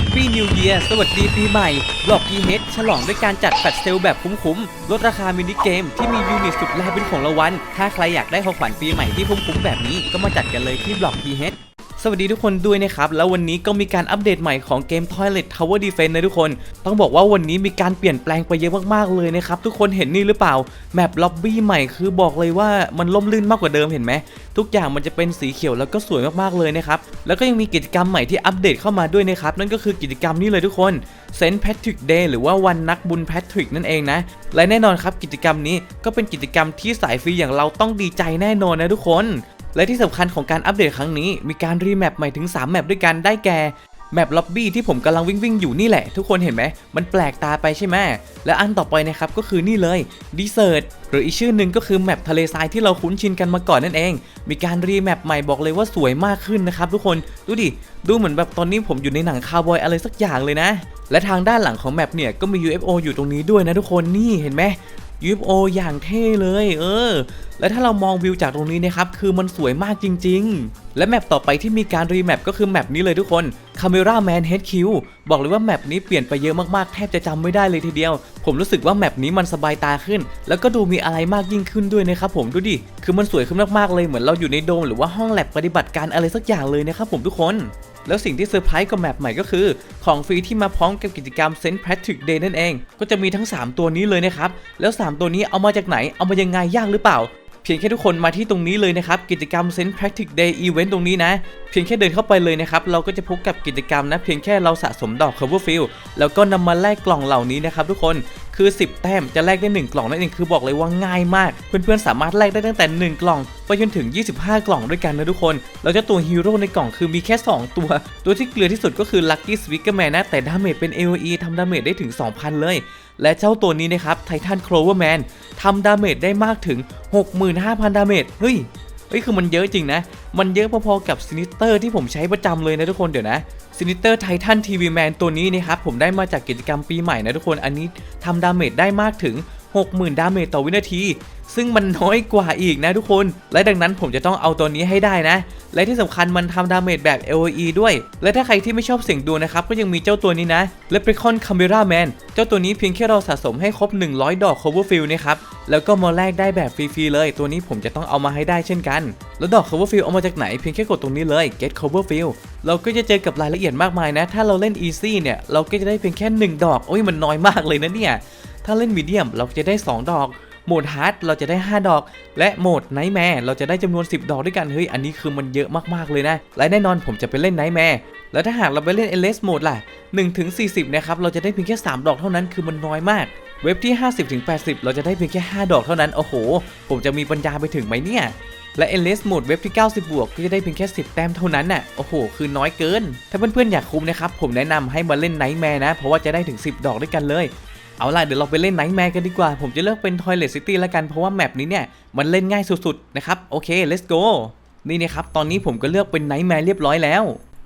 Happy New Year สวัสดีปีใหม่บล็อกกีเฮดฉลองด้วยการจัดแฟลชเซลแบบคุ้มๆ ลดราคามินิเกมที่มียูนิตสุดแลเป็นของรางวัล ถ้าใครอยากได้ของขวัญปีใหม่ที่คุ้มๆแบบนี้ก็มาจัดกันเลยที่บล็อกกีเฮด สวัสดีทุกคนด้วยนะครับ แล้ววันนี้ก็มีการอัปเดตใหม่ของเกม Toilet Tower Defense นะทุกคน ต้องบอกว่าวันนี้มีการเปลี่ยนแปลงไปเยอะมากๆเลยนะครับ ทุกคนเห็นนี่หรือเปล่า แมปล็อบบี้ใหม่คือบอกเลยว่ามันล่มลื่นมากกว่าเดิมเห็นไหม ทุกอย่างมันจะเป็นสีเขียวแล้วก็สวยมากๆเลยนะครับ แล้วก็ยังมีกิจกรรมใหม่ที่อัปเดตเข้ามาด้วยนะครับ นั่นก็คือกิจกรรมนี้เลยทุกคนเซนต์แพทริกเดย์หรือว่าวันนักบุญแพทริกนั่นเองนะ และแน่นอนครับกิจกรรมนี้ก็เป็นกิจกรรมที่สายฟรีอย่างเราต้องดีใจแน่นอนนะทุกคน และที่สำคัญของการอัปเดตครั้งนี้ มีการรีแมปใหม่ถึง 3 แมปด้วยกันได้แก่แมปล็อบบี้ที่ผมกำลังวิ่งวิ่งอยู่นี่แหละ ทุกคนเห็นไหม มันแปลกตาไปใช่ไหมและอันต่อไปนะครับ ก็คือนี่เลยดีเซ r ร์หรืออีกชื่อหนึ่งก็คือแมปทะเลทรายที่เราคุ้นชินกันมาก่อนนั่นเอง มีการรีแมปใหม่บอกเลยว่าสวยมากขึ้นนะครับทุกคนดูดิ ดูเหมือนแบบตอนนี้ผมอยู่ในหนังคาวบอยอะไรสักอย่างเลยนะ และทางด้านหลังของแมปเนี่ยก็มี UFO อยู่ตรงนี้ด้วยนะทุกคนนี่เห็นไหม UFO อย่างเท่เลย เออ และถ้าเรามองวิวจากตรงนี้นะครับ คือมันสวยมากจริง ๆ และแมปต่อไปที่มีการรีแมปก็คือแมปนี้เลยทุกคน Camera Man HQ บอกเลยว่าแมปนี้เปลี่ยนไปเยอะมากๆ แทบจะจำไม่ได้เลยทีเดียว ผมรู้สึกว่าแมปนี้มันสบายตาขึ้น แล้วก็ดูมีอะไรมากยิ่งขึ้นด้วยนะครับผมดูดิ คือมันสวยขึ้นมากๆเลยเหมือนเราอยู่ในโดมหรือว่าห้องแลบปฏิบัติการอะไรสักอย่างเลยนะครับผมทุกคน แล้วสิ่งที่เซอร์ไพรส์กับแมปใหม่ก็คือ ของฟรีที่มาพร้อมกับกิจกรรม St. Patrick Day นั่นเอง ก็จะมีทั้ง 3 ตัวนี้เลยนะครับ แล้ว 3 ตัวนี้เอามาจากไหนเอามายังไงยากหรือเปล่าเพียงแค่ทุกคนมาที่ตรงนี้เลยนะครับ กิจกรรม St. Patrick Day Event ตรงนี้นะ เพียงแค่เดินเข้าไปเลยนะครับ เราก็จะพบกับกิจกรรมนะ เพียงแค่เราสะสมดอก Coverfield แล้วก็นำมาแลกกล่องเหล่านี้นะครับทุกคน คือ 10 แต้มจะแลกได้ 1 กล่องนั่นเองคือบอกเลยว่าง่ายมาก เพื่อนๆสามารถแลกได้ตั้งแต่ 1 กล่อง ไปจนถึง 25 กล่องด้วยกันนะทุกคนแล้วเจ้าตัวฮีโร่ในกล่องคือมีแค่ 2 ตัว ตัวที่เกลือที่สุดก็คือ Lucky Speakerman นะแต่ดาเมจเป็น AoE ทำดาเมจได้ถึง 2,000 เลย และเจ้าตัวนี้นะครับ Titan Cloverman ทำดาเมจได้มากถึง 65,000 ดาเมจเฮ้ย เฮ้ยคือมันเยอะจริงนะ มันเยอะพอๆกับซินิเตอร์ที่ผมใช้ประจำเลยนะทุกคนเดี๋ยวนะซินิเตอร์ไททันทีวีแมนตัวนี้นะครับผมได้มาจากกิจกรรมปีใหม่นะทุกคนอันนี้ทำดาเมจได้มากถึง 60,000 ดาเมจต่อวินาที ซึ่งมันน้อยกว่าอีกนะทุกคน และดังนั้นผมจะต้องเอาตัวนี้ให้ได้นะ และที่สำคัญมันทำดาเมจแบบ AoE ด้วย และถ้าใครที่ไม่ชอบเสียงดวงนะครับ ก็ยังมีเจ้าตัวนี้นะ Leprechaun Camera Man เจ้าตัวนี้เพียงแค่เราสะสมให้ครบ 100 ดอก Coverfield นะครับ แล้วก็มาแลกได้แบบฟรีๆเลย ตัวนี้ผมจะต้องเอามาให้ได้เช่นกัน แล้วดอก Coverfield เอามาจากไหนเพียงแค่กดตรงนี้เลย Get Coverfield เราก็จะเจอกับรายละเอียดมากมายนะ ถ้าเราเล่น Easy เนี่ย เราก็จะได้เพียงแค่ 1 ดอก โอ้ย มันน้อยมากเลยนะเนี่ย ถ้าเล่นมีเดียมเราจะได้ 2 ดอก โหมดฮาร์ดเราจะได้ 5 ดอก และโหมดไนท์แมร์เราจะได้จำนวน 10 ดอกด้วยกัน เฮ้ย อันนี้คือมันเยอะมากๆเลยนะ และแน่นอนผมจะไปเล่นไนท์แมร์แล้วถ้าหากเราไปเล่นเอเลสโหมดล่ะ1ถึง40 นะครับ เราจะได้เพียงแค่ 3 ดอกเท่านั้นคือมันน้อยมาก เว็บที่ 50ถึง80 เราจะได้เพียงแค่ 5 ดอกเท่านั้น โอ้โห ผมจะมีปัญญาไปถึงไหมเนี่ยและ e n d l e s s Mode เว็บที่ 90 บวกก็จะได้เพียงแค่ 10 แต้มเท่านั้นน่ะ โอ้โห คือน้อยเกิน ถ้าเพื่อนๆอยากคุ้มนะครับ ผมแนะนำให้มาเล่น Nightmare นะ เพราะว่าจะได้ถึง 10 ดอกด้วยกันเลย เอาล่ะเดี๋ยวเราไปเล่นไนท์แมร์กันดีกว่า ผมจะเลือกเป็น Toilet City แล้วกันเพราะว่าแมปนี้เนี่ยมันเล่นง่ายสุดๆนะครับโอเค let's go นี่นะครับตอนนี้ผมก็เลือกเป็นไนท์แมร์เรียบร้อยแล้ว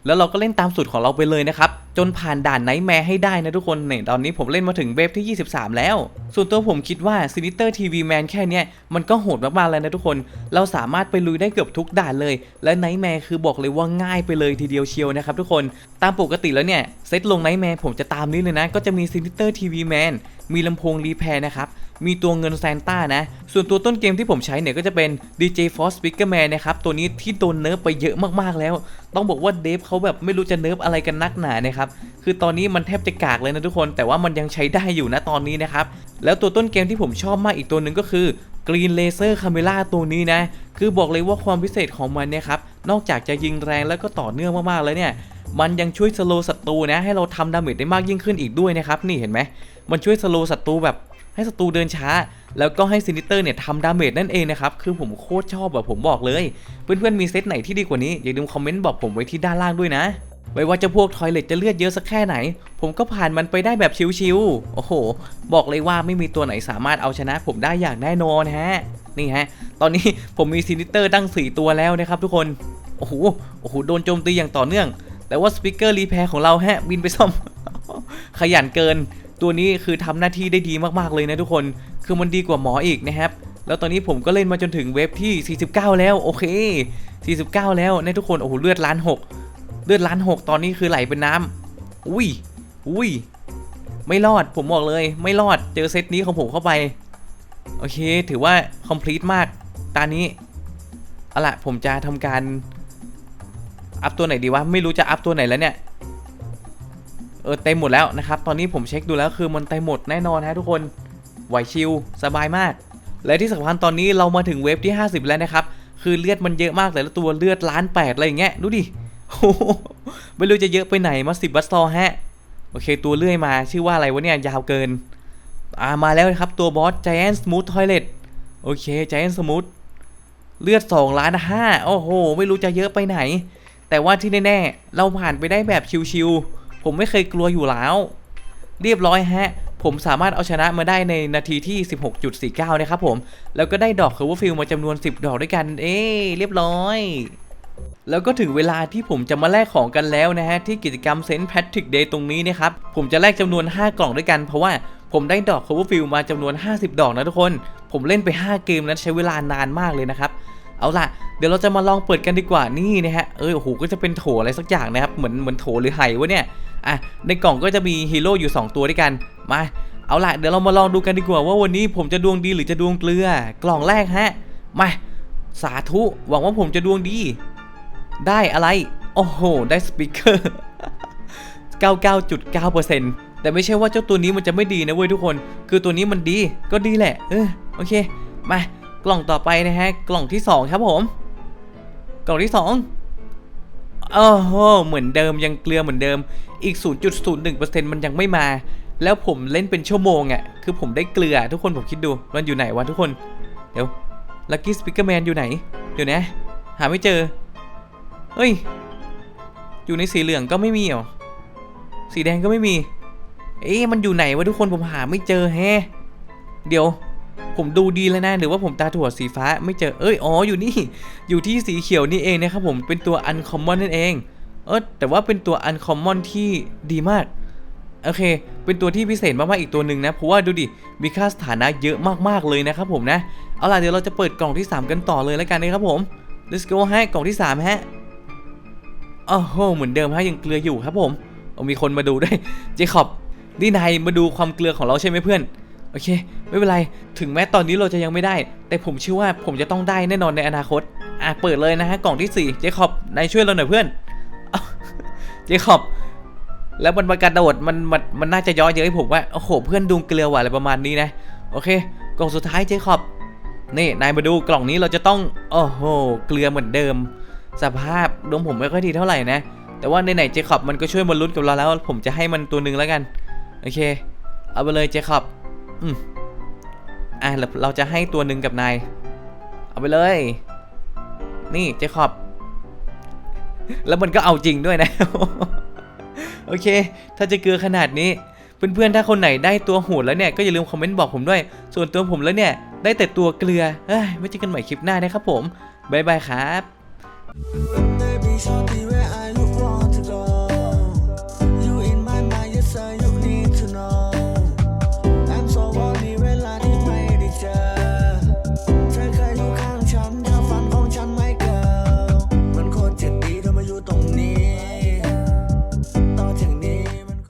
แล้วเราก็เล่นตามสูตรของเราไปเลยนะครับ จนผ่านด่านไนท์แมร์ให้ได้นะทุกคนเนี่ยตอนนี้ผมเล่นมาถึงเวฟที่ 23 แล้ว ส่วนตัวผมคิดว่าซินิเตอร์ทีวีแมนแค่เนี้ยมันก็โหดมากๆแล้วนะทุกคน เราสามารถไปลุยได้เกือบทุกด่านเลย และไนท์แมร์คือบอกเลยว่าง่ายไปเลยทีเดียวเชียวนะครับทุกคน ตามปกติแล้วเนี่ยเซตลงไนท์แมร์ผมจะตามนี้เลยนะ ก็จะมีซินิเตอร์ทีวีแมนมีลำโพงรีแพร์นะครับ มีตัวเงินแซนต้านะ ส่วนตัวต้นเกมที่ผมใช้เนี่ยก็จะเป็น DJ Force Speaker Man นะครับ ตัวนี้ที่โดนเนิร์ฟไปเยอะมากๆแล้ว ต้องบอกว่าเดฟเขาแบบไม่รู้จะเนิร์ฟอะไรกันนักหนานะครับ คือตอนนี้มันแทบจะกากเลยนะทุกคน แต่ว่ามันยังใช้ได้อยู่นะตอนนี้นะครับ แล้วตัวต้นเกมที่ผมชอบมากอีกตัวหนึ่งก็คือ Green Laser Camera ตัวนี้นะ คือบอกเลยว่าความพิเศษของมันเนี่ยครับ นอกจากจะยิงแรงแล้วก็ต่อเนื่องมากๆแล้วเนี่ย มันยังช่วยสโลว์ศัตรูนะ ให้เราทำดาเมจได้มากยิ่งขึ้นอีกด้วยนะครับ นี่เห็นไหม มันช่วยสโลว์ศัตรูแบบ ให้ศัตรูเดินช้า แล้วก็ให้ซินิเตอร์เนี่ยทำดาเมจนั่นเองนะครับ คือผมโคตรชอบแบบผมบอกเลย เพื่อนๆมีเซตไหนที่ดีกว่านี้ อย่าลืมคอมเมนต์บอกผมไว้ที่ด้านล่างด้วยนะไม่ว่าจะพวกทอยเลตจะเลือดเยอะสักแค่ไหน ผมก็ผ่านมันไปได้แบบชิวๆ โอ้โห บอกเลยว่าไม่มีตัวไหนสามารถเอาชนะผมได้อย่างแน่นอนฮะ นี่ฮะ ตอนนี้ผมมีซินิเตอร์ตั้ง 4 ตัวแล้วนะครับทุกคน โอ้โห โอ้โห โดนโจมตีอย่างต่อเนื่อง แต่ว่าสปิเกอร์รีแพร์ของเราฮะ บินไปซ่อม ขยันเกิน ตัวนี้คือทำหน้าที่ได้ดีมากๆเลยนะทุกคน คือมันดีกว่าหมออีกนะครับ แล้วตอนนี้ผมก็เล่นมาจนถึงเวฟที่ 49 แล้วโอเค 49 แล้วนะทุกคน โอ้โหเลือดล้านหกเลือดล้านหกตอนนี้คือไหลเป็นน้ำอุ้ย อุ้ย ไม่รอดผมบอกเลย ไม่รอดเจอเซตนี้ของผมเข้าไป โอเค ถือว่า complete มาก ตานี้เอาละผมจะทำการอัพตัวไหนดีวะ ไม่รู้จะอัพตัวไหนแล้วเนี่ย เออเต็มหมดแล้วนะครับ ตอนนี้ผมเช็คดูแล้วคือมันเต็มหมดแน่นอนฮะทุกคนไหวชิลสบายมาก และที่สำคัญตอนนี้เรามาถึงเวฟที่ 50 แล้วนะครับ คือเลือดมันเยอะมากแต่ละตัวเลือดล้านแปดอะไรอย่างเงี้ยดูดิโอไม่รู้จะเยอะไปไหนมาสิบบัสซอฮะโอเค ตัวเลื่อยมาชื่อว่าอะไรวะเนี่ยยาวเกิน อ่ามาแล้วนะครับตัวบอส Giant Smooth Toilet โอเค Giant Smooth เลือด2ล้าน5โอ้โห ไม่รู้จะเยอะไปไหน แต่ว่าที่แน่ๆ เราผ่านไปได้แบบชิวๆ ผมไม่เคยกลัวอยู่แล้ว เรียบร้อยฮะ ผมสามารถเอาชนะมาได้ในนาทีที่ 16.49 นะครับผม แล้วก็ได้ดอกเคอร์วฟิลมาจำนวน 10 ดอกด้วยกัน เอ้เรียบร้อยแล้วก็ถึงเวลาที่ผมจะมาแลกของกันแล้วนะฮะ ที่กิจกรรมเซนต์แพทริกเดย์ตรงนี้นะครับ ผมจะแลกจำนวน 5 กล่องด้วยกัน เพราะว่าผมได้ดอกเคอร์วฟิลมาจำนวน 50 ดอกนะทุกคน ผมเล่นไป 5 เกมนั้นใช้เวลานานมากเลยนะครับ เอาล่ะ เดี๋ยวเราจะมาลองเปิดกันดีกว่านี่นะฮะ เออโอ้โหก็จะเป็นโถอะไรสักอย่างนะครับ เหมือนเหมือนโถหรือไหวะเนี่ย อะ ในกล่องก็จะมีฮีโร่อยู่ 2 ตัวด้วยกัน มา เอาล่ะ เดี๋ยวเรามาลองดูกันดีกว่าว่าวันนี้ผมจะดวงดีหรือจะดวงเกลือ กล่องแรกฮะ มา สาธุ หวังว่าผมจะดวงดี ได้อะไร โอ้โห ได้สปีกเกอร์ 99.9%แต่ไม่ใช่ว่าเจ้าตัวนี้มันจะไม่ดีนะเว้ยทุกคน คือตัวนี้มันดี ก็ดีแหละ เออ โอเค มา กล่องต่อไปนะฮะ กล่องที่ 2 ครับผม กล่องที่ 2 โอ้โห เหมือนเดิมยังเกลือเหมือนเดิม อีก 0.01%มันยังไม่มา แล้วผมเล่นเป็นชั่วโมงอะ่ะ คือผมได้เกลือทุกคนผมคิดดู มันอยู่ไหนวะทุกคน เดี๋ยวลั c กี้สปิเกอร์แมนอยู่ไหน เดี๋ยวนะ หาไม่เจอ เฮ้ย อยู่ในสีเหลืองก็ไม่มีหรอ สีแดงก็ไม่มี เอ๊ะมันอยู่ไหนวะทุกคนผมหาไม่เจอแฮเดี๋ยว ผมดูดีแล้วนะหรือว่าผมตาถั่วสีฟ้าไม่เจอเอ้ยอ๋ออยู่นี่ อยู่ที่สีเขียวนี่เองนะครับผมเป็นตัว uncommon นั่นเอง เออแต่ว่าเป็นตัว uncommon ที่ดีมากโอเค เป็นตัวที่พิเศษมากๆอีกตัวหนึ่งนะ เพราะว่าดูดิ มีค่าสถานะเยอะมากๆเลยนะครับผมนะ เอาล่ะเดี๋ยวเราจะเปิดกล่องที่ 3 กันต่อเลยแล้วกันนะครับผม let's go ฮะกล่องที่ 3 ฮะโอ้โหเหมือนเดิมฮะยังเกลืออยู่ครับผมมีคนมาดูด้วย เจคอบนี่นายมาดูความเกลือของเราใช่ไหมเพื่อน โอเค ไม่เป็นไร ถึงแม้ตอนนี้เราจะยังไม่ได้ แต่ผมเชื่อว่าผมจะต้องได้แน่นอนในอนาคต อะเปิดเลยนะฮะ กล่องที่ 4 เจคอบนายช่วยเราหน่อยเพื่อน เจคอบ แล้วมันมากระโดดมันมันมันน่าจะย้อนเยอะให้ผมว่า โอ้โห เพื่อนดูเกลือว่ะอะไรประมาณนี้นะ โอเค กล่องสุดท้ายเจคอบ นี่นายมาดูกล่องนี้เราจะต้อง โอ้โห เกลือเหมือนเดิม สภาพดวงผมไม่ค่อยดีเท่าไหร่นะ แต่ว่าในไหนเจคอบมันก็ช่วยมาลุ้นกับเราแล้ว ผมจะให้มันตัวหนึ่งแล้วกัน โอเค เอาไปเลยเจคอบ อืมอะเราเราจะให้ตัวหนึ่งกับนาย เอาไปเลย นี่เจคอบ แล้วมันก็เอาจริงด้วยนะ โอเค ถ้าจะเกลือขนาดนี้ เพื่อนๆ ถ้าคนไหนได้ตัวโหดแล้วเนี่ย ก็อย่าลืมคอมเมนต์บอกผมด้วย ส่วนตัวผมแล้วเนี่ย ได้แต่ตัวเกลือเอ้ยไว้เจอกันใหม่คลิปหน้านะครับผม บ๊ายบายครับ